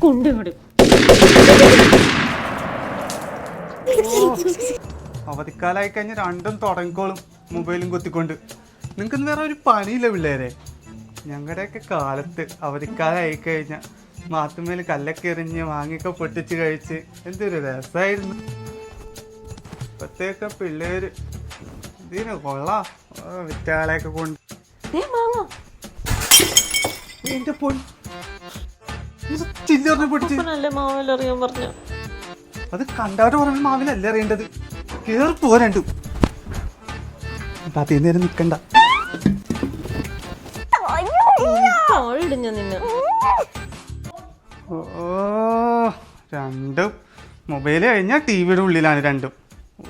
കൊണ്ടുവിടും അവധിക്കാലായി കഴിഞ്ഞ് രണ്ടും തുടങ്ങിക്കോളും മൊബൈലും കുത്തിക്കൊണ്ട്. നിങ്ങൾക്ക് വേറെ ഒരു പണിയില്ല പിള്ളേരെ. ഞങ്ങളുടെയൊക്കെ കാലത്ത് അവധിക്കാലായി കഴിഞ്ഞ മാത്തുമേൽ കല്ലൊക്കെ എറിഞ്ഞ് മാങ്ങയൊക്കെ പൊട്ടിച്ച് കഴിച്ച് എന്തൊരു രസമായിരുന്നു ഇപ്പത്തേക്കെ പിള്ളേര് ഇതിന് കൊള്ളാം. വിറ്റാളെയൊക്കെ കൊണ്ട്. എന്റെ പൊൻ ചില്ലറിനെ പൊട്ടിച്ച് നല്ല മാവലറിയാൻ പറഞ്ഞു? അത് കണ്ടവരുടെ പറഞ്ഞ മാവിലല്ല അറിയേണ്ടത്? കേറി പോരണ്ടു അതേ നേരം നിക്കണ്ട. ഓ രണ്ടും. മൊബൈൽ കഴിഞ്ഞാൽ ടി വിയുടെ ഉള്ളിലാണ് രണ്ടും.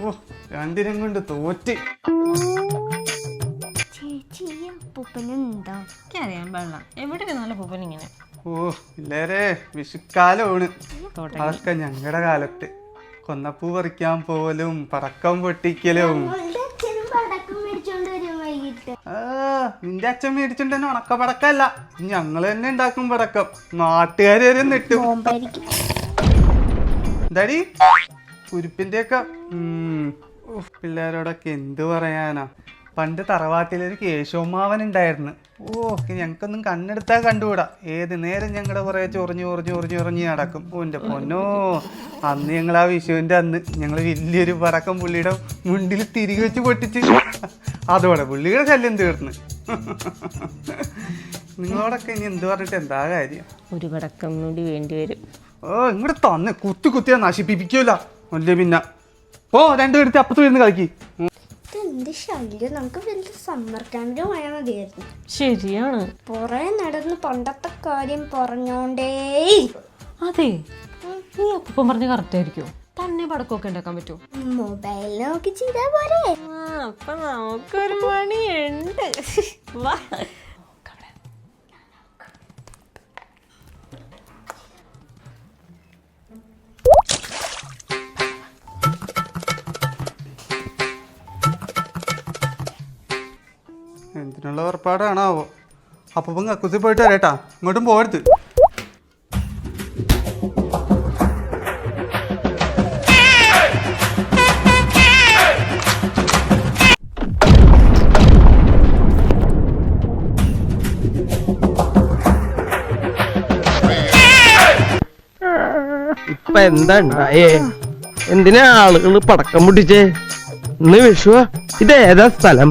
ഓ രണ്ടിനും കൊണ്ട് തോറ്റ്. ചേച്ചി പാടില്ല. എവിടെ നല്ല പൂപ്പൻ ഇങ്ങനെ? ഓ ഇല്ലേ വിഷുക്കാലമാണ് അതൊക്കെ ഞങ്ങളുടെ കാലത്ത്. കൊന്നപ്പൂ പറിക്കാൻ പോലും പടക്കം പൊട്ടിക്കലും. ആ, നിന്റെ അച്ഛൻ മേടിച്ചോണ്ട് തന്നെ ഉണക്ക പടക്കല്ല ഞങ്ങൾ തന്നെ ഉണ്ടാക്കും പടക്കം. നാട്ടുകാർ വരെ നെട്ടും എന്താടി? കുരുപ്പിന്റെ ഒക്കെ പിള്ളേരോടൊക്കെ എന്ത് പറയാനാ? പണ്ട് തറവാട്ടിലൊരു കേശവമാവൻ ഉണ്ടായിരുന്നു. ഓ ഞങ്ങൾക്കൊന്നും കണ്ണെടുത്താൽ കണ്ടുകൂടാ. ഏത് നേരം ഞങ്ങളുടെ കുറേ ചൊറിഞ്ഞ് ചൊറിഞ്ഞ് ചൊറിഞ്ഞ് ചൊറിഞ്ഞ് നടക്കും. ഓന്റെ പൊന്നോ അന്ന് ഞങ്ങൾ ആ വിഷുവിന്റെ അന്ന് ഞങ്ങൾ വലിയൊരു പടക്കം പുള്ളിയുടെ മുണ്ടിൽ തിരികെ വെച്ച് പൊട്ടിച്ച്. അതോടെ പുള്ളിയുടെ ശല്യം തീർന്ന്. നിങ്ങളോടൊക്കെ ഇനി എന്ത് പറഞ്ഞിട്ട് എന്താ കാര്യം? ഒരു പടക്കം കൂടി വേണ്ടി വരും. ഓ ഇങ്ങോട്ട് തന്നെ കുത്തി കുത്തിയാ നശിപ്പിക്കൂല അല്ലേ പിന്നെ. ഓ രണ്ടു അപ്പത്ത് വരുന്ന കളിക്ക്. ഇതെന്ത് ശല്യം? നമുക്ക് വലിയ സമ്മർ ക്യാമ്പിൽ പോയാൽ മതിയായിരുന്നു. ശരിയാണ്. പുറേ നടന്ന് പണ്ടത്തെ കാര്യം പറഞ്ഞോണ്ടേ. അതെ. നീ അപ്പം പറഞ്ഞ കറക്റ്റ് ആയിരിക്കും. തന്നെ പടക്കമൊക്കെ ഉണ്ടാക്കാൻ പറ്റുമോ? മൊബൈൽ നോക്കി ചെയ്താ പോരെ. ആ അപ്പൊ നമുക്കൊരു ഉണ്ട് വാ. ഉറപ്പാടാണാവോ അപ്പം കക്കുസി പോയിട്ട് വരേട്ടാ. ഇങ്ങോട്ടും പോരുത് ഇപ്പൊ എന്താ ഉണ്ടായേ? എന്തിനാ ആളുകൾ പടക്കം പൊട്ടിച്ചേ? ഇന്ന് വിഷു ഇത് ഏതാ സ്ഥലം?